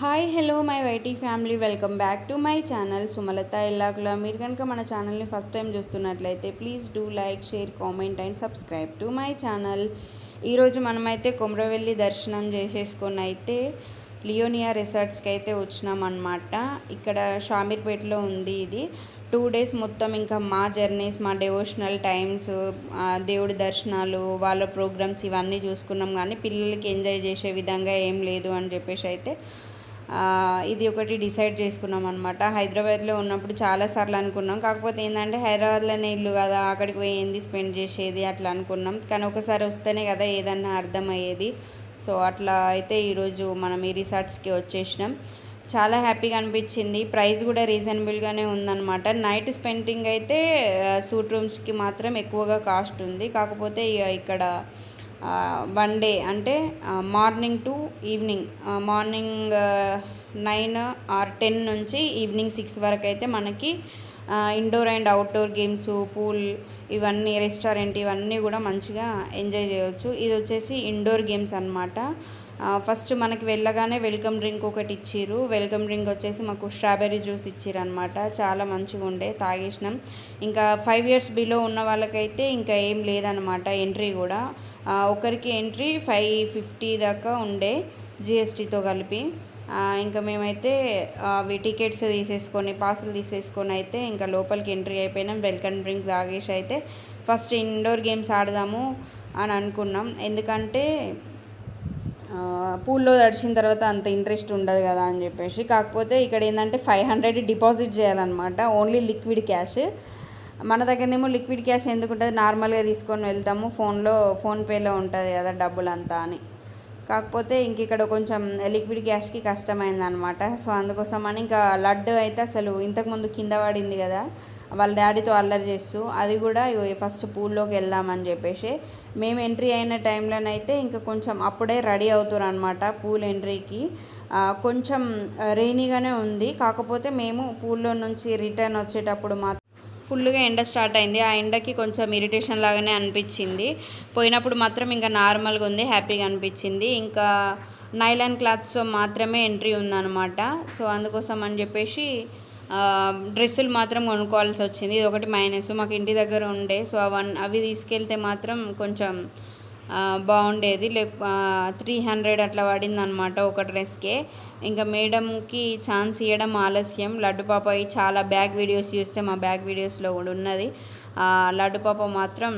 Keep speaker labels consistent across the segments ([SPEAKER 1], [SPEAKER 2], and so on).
[SPEAKER 1] Hi hello my YT family. Welcome back to my channel Sumalatha ఇల్లాకులా మీరు కనుక మన ఛానల్ని ఫస్ట్ టైం చూస్తున్నట్లయితే please do like share comment and subscribe to my channel. ఈరోజు మనమైతే కొమరవెల్లి దర్శనం చేసేసుకొని అయితే లియోనియా రిసార్ట్స్కి అయితే వచ్చినాం ఇక్కడ షామీర్పేటలో ఉంది ఇది. టూ డేస్ మొత్తం ఇంకా మా జర్నీస్ మా డెవోషనల్ టైమ్స్ దేవుడి దర్శనాలు వాళ్ళ ప్రోగ్రామ్స్ ఇవన్నీ చూసుకున్నాం. కానీ పిల్లలకి ఎంజాయ్ చేసే విధంగా ఏం లేదు అని చెప్పేసి అయితే ఇది ఒకటి డిసైడ్ చేసుకున్నాం అనమాట హైదరాబాద్లో ఉన్నప్పుడు చాలాసార్లు అనుకున్నాం. కాకపోతే ఏంటంటే హైదరాబాద్లోనే ఇల్లు కదా అక్కడికి పోయింది స్పెండ్ చేసేది అట్లా అనుకున్నాం. కానీ ఒకసారి వస్తేనే కదా ఏదన్నా అర్థమయ్యేది. సో అట్లా అయితే ఈరోజు మనం ఈ రిసార్ట్స్కి వచ్చేసినాం. చాలా హ్యాపీగా అనిపించింది. ప్రైస్ కూడా రీజనబుల్గానే ఉందన్నమాట. నైట్ స్పెండింగ్ అయితే సూట్ రూమ్స్కి మాత్రం ఎక్కువగా కాస్ట్ ఉంది. కాకపోతే ఇక ఇక్కడ వన్ డే అంటే morning to evening. Morning nine or ten నుంచి ఈవినింగ్ సిక్స్ వరకు అయితే మనకి indoor and outdoor games pool ఇవన్నీ రెస్టారెంట్ ఇవన్నీ కూడా మంచిగా ఎంజాయ్ చేయవచ్చు ఇది వచ్చేసి ఇండోర్ గేమ్స్ అనమాట ఫస్ట్ మనకి వెళ్ళగానే వెల్కమ్ డ్రింక్ ఒకటి ఇచ్చారు వెల్కమ్ డ్రింక్ వచ్చేసి మాకు స్ట్రాబెర్రీ జ్యూస్ ఇచ్చిర్రు అనమాట చాలా మంచిగా ఉండే తాగేసినాం. ఇంకా ఫైవ్ ఇయర్స్ బిలో ఉన్న వాళ్ళకైతే ఇంకా ఏం లేదనమాట ఎంట్రీ కూడా. ఒకరికి ఎంట్రీ ఫైవ్ ఫిఫ్టీ దాకా ఉండే జిఎస్టీతో కలిపి. ఇంకా మేమైతే అవి టికెట్స్ తీసేసుకొని పాసులు తీసేసుకొని అయితే ఇంకా లోపలికి ఎంట్రీ అయిపోయినాం. వెల్కమ్ డ్రింక్ తాగేసి అయితే ఫస్ట్ ఇండోర్ గేమ్స్ ఆడదాము అని అనుకున్నాం. ఎందుకంటే పూల్లో తడిచిన తర్వాత అంత ఇంట్రెస్ట్ ఉండదు కదా అని చెప్పేసి. కాకపోతే ఇక్కడ ఏంటంటే ఫైవ్ హండ్రెడ్ డిపాజిట్ చేయాలన్నమాట. ఓన్లీ లిక్విడ్ క్యాష్ మన దగ్గరనేమో లిక్విడ్ క్యాష్ ఎందుకు ఉంటుంది నార్మల్గా తీసుకొని వెళ్తాము. ఫోన్లో ఫోన్పేలో ఉంటుంది కదా డబ్బులంతా అని. కాకపోతే ఇంక ఇక్కడ కొంచెం లిక్విడ్ క్యాష్కి కష్టమైంది అనమాట సో అందుకోసం అని ఇంకా లడ్డు అయితే అసలు ఇంతకుముందు కింద పడింది కదా వాళ్ళ డాడీతో అల్లరి చేస్తూ అది కూడా ఫస్ట్ పూల్లోకి వెళ్దామని చెప్పేసి మేము ఎంట్రీ అయిన టైంలోనైతే ఇంకా కొంచెం అప్పుడే రెడీ అవుతారు అనమాట పూల్ ఎంట్రీకి. కొంచెం రెయినీగానే ఉంది. కాకపోతే మేము పూల్లో నుంచి రిటర్న్ వచ్చేటప్పుడు మాత్రం ఫుల్గా ఎండ స్టార్ట్ అయింది. ఆ ఎండకి కొంచెం ఇరిటేషన్ లాగానే అనిపించింది. పోయినప్పుడు మాత్రం ఇంకా నార్మల్గా ఉంది హ్యాపీగా అనిపించింది. ఇంకా నైలాన్ క్లాత్స్తో మాత్రమే ఎంట్రీ ఉందన్నమాట. సో అందుకోసం అని చెప్పేసి డ్రెస్సులు మాత్రం కొనుక్కోవాల్సి వచ్చింది. ఇది ఒకటి మైనస్ మాకు ఇంటి దగ్గర ఉండే. సో అవన్నీ అవి తీసుకెళ్తే మాత్రం కొంచెం బాగుండేది. లేక త్రీ హండ్రెడ్ అట్లా పడిందనమాట ఒక డ్రెస్కే. ఇంకా మేడంకి ఛాన్స్ ఇవ్వడం ఆలస్యం. లడ్డు పాప చాలా బ్యాక్ వీడియోస్ చూస్తే మా బ్యాక్ వీడియోస్లో కూడా ఉన్నది. లడ్డు పాప మాత్రం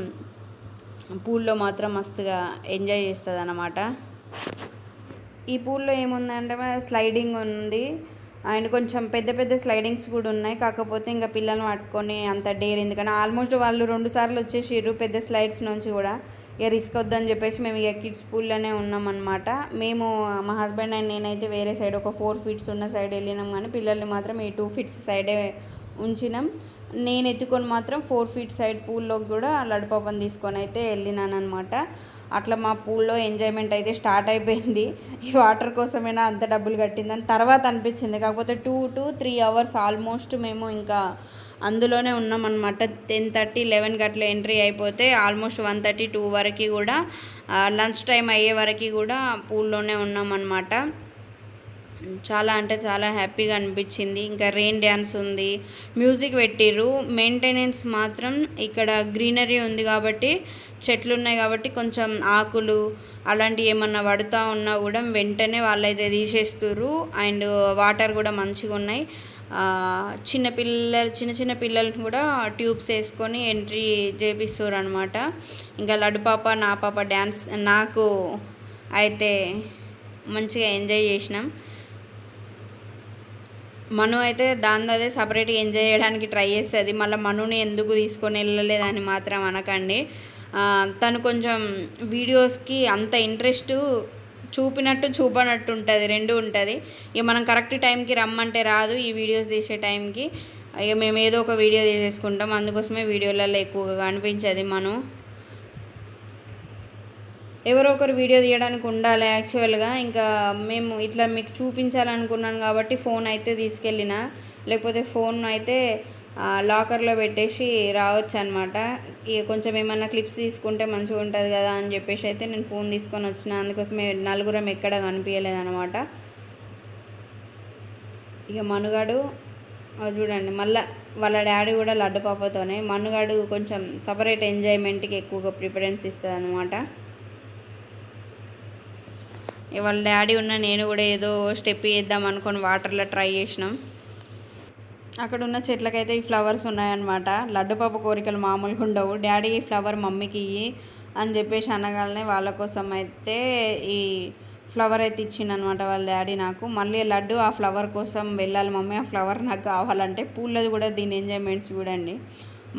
[SPEAKER 1] పూల్లో మాత్రం మస్తుగా ఎంజాయ్ చేస్తుంది అనమాట ఈ పూల్లో ఏముందంటే స్లైడింగ్ ఉంది. అండ్ కొంచెం పెద్ద పెద్ద స్లైడింగ్స్ కూడా ఉన్నాయి. కాకపోతే ఇంకా పిల్లల్ని పట్టుకొని అంత డేర్ ఎందుకంటే ఆల్మోస్ట్ వాళ్ళు రెండు సార్లు వచ్చేసిర్రు పెద్ద స్లైడ్స్ నుంచి కూడా. ఇక రిస్క్ వద్దని చెప్పేసి మేము ఇక కిడ్స్ పూల్లోనే ఉన్నామన్నమాట మేము మా హస్బెండ్ అండ్ నేనైతే వేరే సైడ్ ఒక ఫోర్ ఫీట్స్ ఉన్న సైడ్ వెళ్ళినాం కానీ పిల్లల్ని మాత్రం ఈ టూ ఫీట్స్ సైడే ఉంచినాం. నేను ఎత్తుకొని మాత్రం ఫోర్ ఫీట్ సైడ్ పూల్లోకి కూడా లడ్డుపాపని తీసుకొని అయితే వెళ్ళినాను అనమాట అట్లా మా పూల్లో ఎంజాయ్మెంట్ అయితే స్టార్ట్ అయిపోయింది. ఈ వాటర్ కోసమైనా అంత డబ్బులు కట్టిందని తర్వాత అనిపించింది. కాకపోతే two to three hours almost మేము ఇంకా అందులోనే ఉన్నామన్నమాట. టెన్ థర్టీ లెవెన్కి అట్లా ఎంట్రీ అయిపోతే ఆల్మోస్ట్ వన్ థర్టీ టూ వరకు కూడా లంచ్ టైం అయ్యే వరకు కూడా పూల్లోనే ఉన్నామన్నమాట. చాలా అంటే చాలా హ్యాపీగా అనిపించింది. ఇంకా రెయిన్ డ్యాన్స్ ఉంది మ్యూజిక్ పెట్టిర్రు. మెయింటెనెన్స్ మాత్రం ఇక్కడ గ్రీనరీ ఉంది కాబట్టి చెట్లు ఉన్నాయి కాబట్టి కొంచెం ఆకులు అలాంటివి ఏమన్నా పడుతూ ఉన్నా కూడా వెంటనే వాళ్ళైతే తీసేస్తుర్రు. అండ్ వాటర్ కూడా మంచిగా ఉన్నాయి చిన్నపిల్లలు చిన్న పిల్లలు చిన్న చిన్న పిల్లల్ని కూడా ట్యూబ్స్ వేసుకొని ఎంట్రీ చేపిస్తారు అనమాట ఇంకా లడ్డు పాప నా పాప డ్యాన్స్ నాకు అయితే మంచిగా ఎంజాయ్ చేసినాం. మను అయితే దాని అదే సపరేట్గా ఎంజాయ్ చేయడానికి ట్రై చేస్తుంది. మళ్ళీ మనుని ఎందుకు తీసుకొని వెళ్ళలేదని మాత్రం అనకండి. తను కొంచెం వీడియోస్కి అంత ఇంట్రెస్ట్ చూపినట్టు చూపనట్టు ఉంటుంది రెండు ఉంటుంది. ఇక మనం కరెక్ట్ టైంకి రమ్మంటే రాదు ఈ వీడియోస్ తీసే టైంకి ఇక మేము ఏదో ఒక వీడియో తీసేసుకుంటాం అందుకోసమే వీడియోలలో ఎక్కువగా కనిపించేది మనం. ఎవరో ఒకరు వీడియో తీయడానికి ఉండాలి యాక్చువల్గా ఇంకా మేము ఇట్లా మీకు చూపించాలనుకున్నాను కాబట్టి ఫోన్ అయితే తీసుకెళ్ళిన లేకపోతే ఫోన్ అయితే లాకర్లో పెట్టేసి రావచ్చు అనమాట ఇక కొంచెం ఏమన్నా క్లిప్స్ తీసుకుంటే మంచిగా ఉంటుంది కదా అని చెప్పేసి అయితే నేను ఫోన్ తీసుకొని వచ్చిన. అందుకోసమే నలుగురం ఎక్కడ కనిపించలేదు అనమాట ఇక మనుగాడు అది చూడండి మళ్ళా వాళ్ళ డాడీ కూడా లడ్డు పాపతోనే. మనుగాడు కొంచెం సపరేట్ ఎంజాయ్మెంట్కి ఎక్కువగా ప్రిఫరెన్స్ ఇస్తుంది అనమాట వాళ్ళ డాడీ ఉన్న నేను కూడా ఏదో స్టెప్ వేద్దాం అనుకొని వాటర్లో ట్రై చేసినాం. అక్కడ ఉన్న చెట్లకైతే ఈ ఫ్లవర్స్ ఉన్నాయన్నమాట. లడ్డు పాప కోరికలు మామూలుగా ఉండవు. డాడీ ఈ ఫ్లవర్ మమ్మీకి ఇయ్యి అని చెప్పేసి అనగానే వాళ్ళ కోసం అయితే ఈ ఫ్లవర్ అయితే ఇచ్చిండనమాట వాళ్ళ డాడీ నాకు. మళ్ళీ లడ్డు ఆ ఫ్లవర్ కోసం వెళ్ళాలి మమ్మీ. ఆ ఫ్లవర్ నాకు కావాలంటే పూలది కూడా దీని ఎంజాయ్మెంట్స్ చూడండి.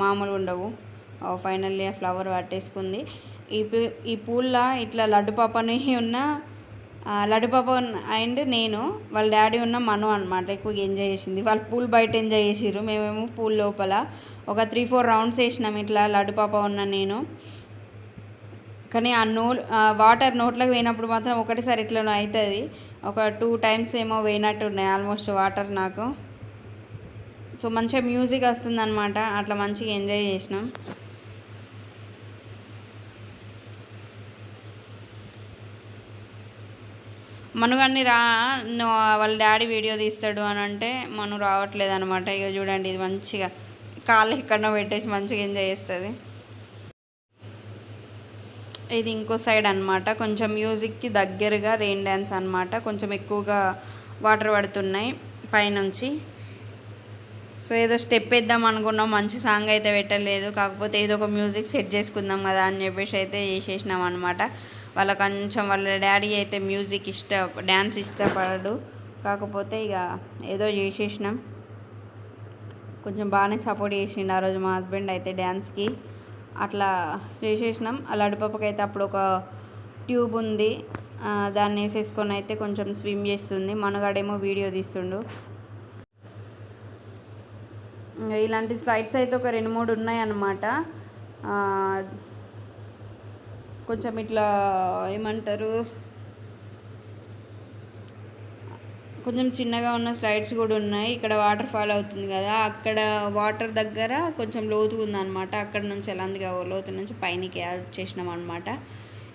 [SPEAKER 1] మామూలు ఉండవు. ఫైనల్లీ ఆ ఫ్లవర్ పట్టేసుకుంది. ఈ ఈ పూల ఇట్లా లడ్డు పాపని ఉన్న ఆ, లడ్డు పాప అండ్ నేను వాళ్ళ డాడీ ఉన్న మను అనమాట ఎక్కువగా ఎంజాయ్ చేసింది. వాళ్ళు పూల్ బయట ఎంజాయ్ చేసిర్రు. మేమేమో పూల్ లోపల ఒక త్రీ ఫోర్ రౌండ్స్ వేసినాం ఇట్లా లడ్డు పాప ఉన్న నేను. కానీ ఆ నో వాటర్ నోట్లోకి పోయినప్పుడు మాత్రం ఒకటేసారి ఇట్లా అవుతుంది ఒక టూ టైమ్స్ ఏమో పోయినట్టు ఉన్నాయి ఆల్మోస్ట్ వాటర్ నాకు. సో మంచిగా మ్యూజిక్ వస్తుంది అనమాట అట్లా మంచిగా ఎంజాయ్ చేసినాం. మనుగాన్ని రా వాళ్ళ డాడీ వీడియో తీస్తాడు అని అంటే మను రావట్లేదు అనమాట ఇక చూడండి ఇది మంచిగా కాళ్ళు ఎక్కడో పెట్టేసి మంచిగా ఎంజాయ్ చేస్తుంది. ఇది ఇంకో సైడ్ అనమాట కొంచెం మ్యూజిక్కి దగ్గరగా రెయిన్ డ్యాన్స్ అనమాట కొంచెం ఎక్కువగా వాటర్ పడుతున్నాయి పైనుంచి. సో ఏదో స్టెప్ వేద్దాం అనుకున్నాం. మంచి సాంగ్ అయితే పెట్టలేదు. కాకపోతే ఏదో ఒక మ్యూజిక్ సెట్ చేసుకుందాం కదా అని చెప్పేసి అయితే చేసేసినాం అనమాట వాళ్ళ కొంచెం వాళ్ళ డాడీ అయితే మ్యూజిక్ ఇష్ట డ్యాన్స్ ఇష్టపడడు. కాకపోతే ఇక ఏదో చేసేసినాం. కొంచెం బాగానే సపోర్ట్ చేసిండు ఆ రోజు మా హస్బెండ్ అయితే డ్యాన్స్కి అట్లా చేసేసినాం. ఆ లడ్డుపప్పకి అయితే అప్పుడు ఒక ట్యూబ్ ఉంది. దాన్ని వేసేసుకొని అయితే కొంచెం స్విమ్ చేస్తుంది. మనగాడేమో వీడియో తీస్తుండు. ఇలాంటి స్లైడ్స్ అయితే ఒక రెండు మూడు ఉన్నాయన్నమాట. కొంచెం ఇట్లా ఏమంటారు? కొంచెం చిన్నగా ఉన్న స్లైడ్స్ కూడా ఉన్నాయి. ఇక్కడ వాటర్ ఫాల్ అవుతుంది కదా అక్కడ వాటర్ దగ్గర కొంచెం లోతు ఉందన్నమాట. అక్కడ నుంచి ఎలాందిగా లోతు నుంచి పైనకి యాడ్ చేసినాం అనమాట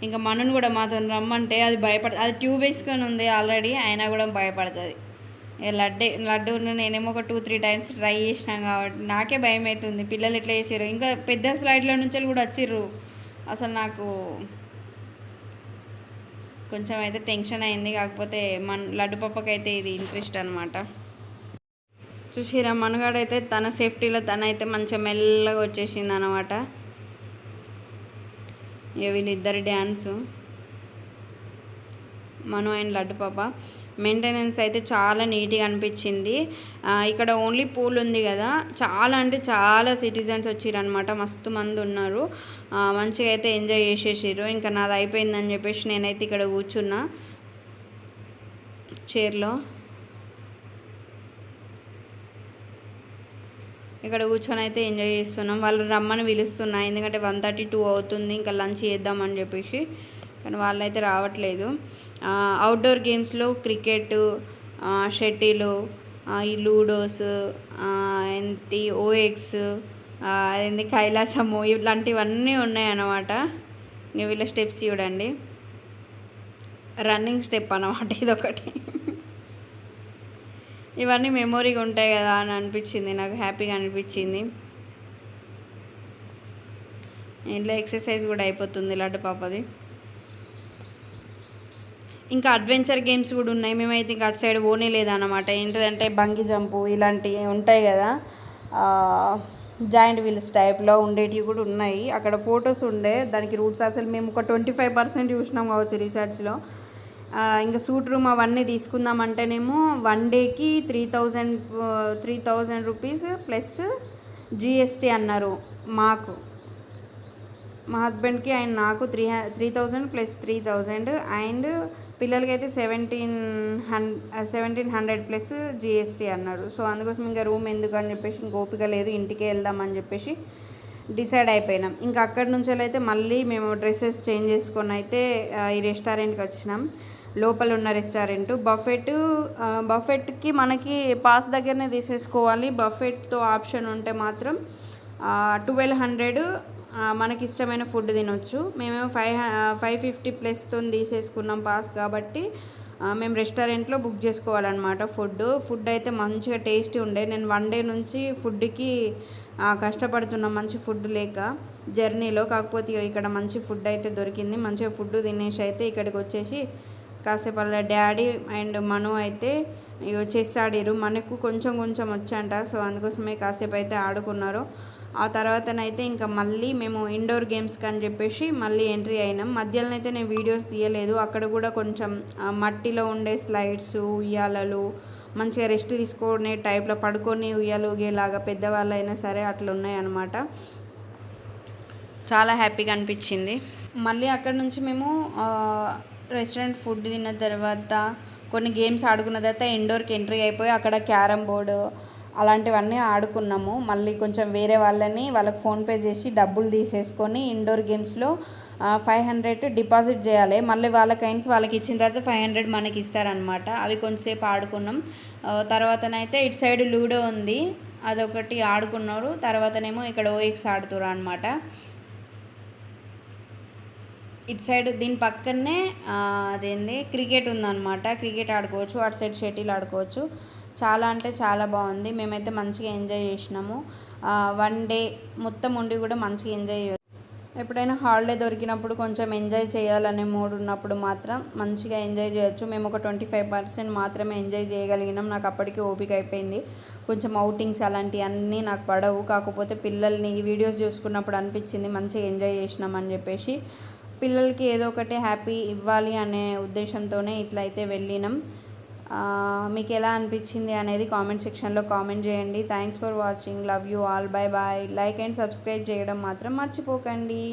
[SPEAKER 1] ఇంకా మనను కూడా మాతో రమ్మంటే అది భయపడ అది ట్యూబ్ వేసుకొని ఉంది ఆల్రెడీ అయినా కూడా భయపడుతుంది. లడ్డే లడ్డు ఉన్న నేనేమో ఒక టూ త్రీ టైమ్స్ ట్రై చేసినాం కాబట్టి నాకే భయం అవుతుంది పిల్లలు ఎట్లా చేసారు ఇంకా పెద్ద స్లైడ్ల నుంచి కూడా వచ్చిర్రు. అసలు నాకు కొంచెం అయితే టెన్షన్ అయింది కాకపోతే మన లడ్డు పప్పకైతే ఇది ఇంట్రెస్ట్ అనమాట చూసిరా మనగాడైతే తన సేఫ్టీలో తనైతే మంచిగా మెల్లగా వచ్చేసింది అనమాట ఇక వీళ్ళిద్దరి డ్యాన్సు. మను అండ్ లడ్డు పాప మెయింటెనెన్స్ అయితే చాలా నీట్గా అనిపించింది. ఇక్కడ ఓన్లీ పూల్ ఉంది కదా. చాలా అంటే చాలా సిటిజన్స్ వచ్చిరనమాట మస్తు మంది ఉన్నారు. మంచిగా అయితే ఎంజాయ్ చేసేసారు ఇంకా నాది అయిపోయిందని చెప్పేసి నేనైతే ఇక్కడ కూర్చున్నా. చైర్లో. ఇక్కడ కూర్చొని అయితే ఎంజాయ్ చేస్తున్నాం. వాళ్ళు రమ్మని పిలుస్తున్నా. ఎందుకంటే వన్ థర్టీ టూ అవుతుంది. ఇంకా లంచ్ చేద్దామని చెప్పేసి. కానీ వాళ్ళైతే రావట్లేదు. అవుట్డోర్ గేమ్స్లో క్రికెట్ షటిల్ ఈ లూడోస్ ఏంటి ఓఎక్స్ అదేంటి కైలాసము ఇలాంటివన్నీ ఉన్నాయన్నమాట. ఇంక వీళ్ళ స్టెప్స్ చూడండి. రన్నింగ్ స్టెప్ అన్నమాట ఇదొకటి. ఇవన్నీ మెమొరీగా ఉంటాయి కదా అని అనిపించింది. నాకు హ్యాపీగా అనిపించింది. ఇంట్లో ఎక్సర్సైజ్ కూడా అయిపోతుంది లడ్డు పాపది. ఇంకా అడ్వెంచర్ గేమ్స్ కూడా ఉన్నాయి. మేమైతే ఇంకా అటు సైడ్ పోనే లేదన్నమాట. ఏంటంటే బంగి జంపు ఇలాంటివి ఉంటాయి కదా. జాయింట్ వీల్స్ టైప్లో ఉండేటివి కూడా ఉన్నాయి. అక్కడ ఫొటోస్ ఉండే. దానికి రూట్స్ అసలు మేము ఒక ట్వంటీ ఫైవ్ పర్సెంట్ చూసినాం కావచ్చు రీసెర్చ్లో. ఇంకా సూట్ రూమ్ అవన్నీ తీసుకుందామంటేనేమో వన్ డేకి three thousand three thousand rupees plus GST అన్నారు మాకు. మా హస్బెండ్కి అండ్ నాకు three three thousand plus three thousand and పిల్లలకి అయితే సెవెంటీన్ హన్ సెవెంటీన్ హండ్రెడ్ ప్లస్ జిఎస్టీ అన్నారు. సో అందుకోసం ఇంకా రూమ్ ఎందుకు అని చెప్పేసి ఇంక ఓపిక లేదు ఇంటికే వెళ్దామని చెప్పేసి డిసైడ్ అయిపోయినాం. ఇంకా అక్కడి నుంచి అయితే మళ్ళీ మేము డ్రెస్సెస్ చేంజ్ చేసుకొని అయితే ఈ రెస్టారెంట్కి వచ్చినాం. లోపల ఉన్న రెస్టారెంట్. బఫెట్ బఫెట్కి మనకి పాస్ దగ్గరనే తీసేసుకోవాలి. బఫెట్తో ఆప్షన్ ఉంటే మాత్రం ట్వెల్వ్ హండ్రెడ్ మనకి ఇష్టమైన ఫుడ్ తినొచ్చు. మేమేమో ఫైవ్ ఫైవ్ ఫిఫ్టీ ప్లస్తో తీసేసుకున్నాం పాస్ కాబట్టి మేము రెస్టారెంట్లో బుక్ చేసుకోవాలన్నమాట ఫుడ్ ఫుడ్ అయితే మంచిగా టేస్టీ ఉండే. నేను వన్ డే నుంచి ఫుడ్కి కష్టపడుతున్నాం మంచి ఫుడ్ లేక జర్నీలో కాకపోతే ఇక్కడ మంచి ఫుడ్ అయితే దొరికింది. మంచిగా ఫుడ్ తినేసి అయితే ఇక్కడికి వచ్చేసి కాసేపు వాళ్ళ డాడీ అండ్ మను అయితే ఇగో చెస్ ఆడిరు మనకు కొంచెం కొంచెం వచ్చంట. సో అందుకోసమే కాసేపు అయితే ఆడుకున్నారు. ఆ తర్వాతనైతే ఇంకా మళ్ళీ మేము ఇండోర్ గేమ్స్కి అని చెప్పేసి మళ్ళీ ఎంట్రీ అయినాం. మధ్యలో అయితే నేను వీడియోస్ తీయలేదు. అక్కడ కూడా కొంచెం మట్టిలో ఉండే స్లైడ్స్ ఉయ్యాలలు మంచిగా రెస్ట్ తీసుకునే టైప్లో పడుకొని ఉయ్యాలు ఊగేలాగా పెద్దవాళ్ళైనా సరే అట్లా ఉన్నాయన్నమాట. చాలా హ్యాపీగా అనిపించింది. మళ్ళీ అక్కడ నుంచి మేము రెస్టారెంట్ ఫుడ్ తిన్న తర్వాత కొన్ని గేమ్స్ ఆడుకున్న తర్వాత ఇండోర్కి ఎంట్రీ అయిపోయి అక్కడ క్యారమ్ బోర్డు అలాంటివన్నీ ఆడుకున్నాము. మళ్ళీ కొంచెం వేరే వాళ్ళని వాళ్ళకి ఫోన్పే చేసి డబ్బులు తీసేసుకొని ఇండోర్ గేమ్స్లో ఫైవ్ హండ్రెడ్ డిపాజిట్ చేయాలి. మళ్ళీ వాళ్ళ కైన్స్ వాళ్ళకి ఇచ్చిన తర్వాత ఫైవ్ హండ్రెడ్ మనకి ఇస్తారనమాట అవి కొంచెంసేపు ఆడుకున్నాం. తర్వాతనైతే ఇటు సైడ్ లూడో ఉంది. అదొకటి ఆడుకున్నారు. తర్వాతనేమో ఇక్కడ ఓఎక్స్ ఆడుతురు అనమాట ఇటు సైడ్ దీని పక్కనే అదేంది? క్రికెట్ ఉందన్నమాట. క్రికెట్ ఆడుకోవచ్చు. అటు సైడ్ షటిల్ ఆడుకోవచ్చు. చాలా అంటే చాలా బాగుంది. మేమైతే మంచిగా ఎంజాయ్ చేసినాము. వన్ డే మొత్తం ఉండి కూడా మంచిగా ఎంజాయ్ చేయొచ్చు ఎప్పుడైనా హాలిడే దొరికినప్పుడు కొంచెం ఎంజాయ్ చేయాలనే మూడ్ ఉన్నప్పుడు మాత్రం మంచిగా ఎంజాయ్ చేయొచ్చు. మేము ఒక ట్వంటీ ఫైవ్ పర్సెంట్ మాత్రమే ఎంజాయ్ చేయగలిగినాం. నాకు అప్పటికి ఓపిక అయిపోయింది. కొంచెం అవుటింగ్స్ అలాంటివన్నీ నాకు పడవు. కాకపోతే పిల్లల్ని ఈ వీడియోస్ చూసుకున్నప్పుడు అనిపించింది మంచిగా ఎంజాయ్ చేసినామని చెప్పేసి. పిల్లలకి ఏదో ఒకటి హ్యాపీ ఇవ్వాలి అనే ఉద్దేశంతోనే ఇట్లా అయితే వెళ్ళినాం. మీకు ఎలా అనిపించింది అనేది కామెంట్ సెక్షన్లో కామెంట్ చేయండి. Thanks for watching love you all bye bye like and subscribe చేయడం మాత్రం మర్చిపోకండి.